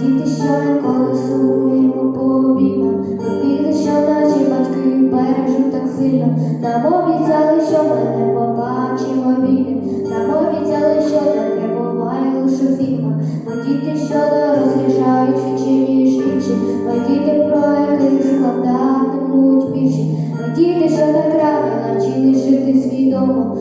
діти, що не колесуємо по обіймам, діти, що наші батьки бережуть так сильно, нам обіцяли, що ми не побачимо війни, нам обіцяли, що таке буває лише в фільмах, Ми діти, що чи ніж інші, ми діти, про яких складатимуть більше, ми діти, що так рано навчились жити свідомо.